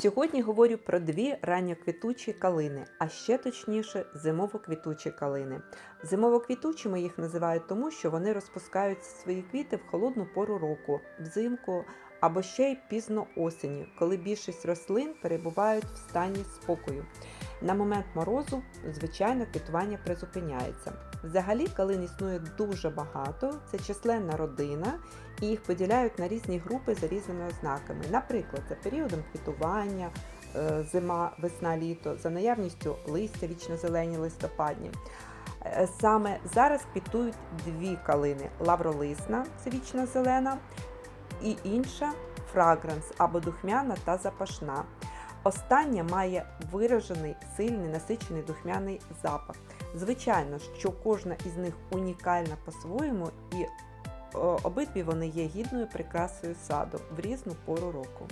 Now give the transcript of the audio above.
Сьогодні говорю про дві ранньоквітучі калини, а ще точніше зимово-квітучі калини. Зимово-квітучими їх називають тому, що вони розпускають свої квіти в холодну пору року, взимку або ще й пізно осені, коли більшість рослин перебувають в стані спокою. На момент морозу, звичайно, квітування призупиняється. Взагалі калин існує дуже багато, це численна родина, і їх поділяють на різні групи за різними ознаками. Наприклад, за періодом квітування, е, зима, весна, літо, за наявністю листя вічно-зелені листопадні. Е, Саме зараз квітують дві калини: лавролисна, це вічно зелена, і інша фрагранс або духмяна та запашна. Остання має виражений сильний насичений духмяний запах. Звичайно, що кожна із них унікальна по-своєму, і е, обидві вони є гідною прикрасою саду в різну пору року.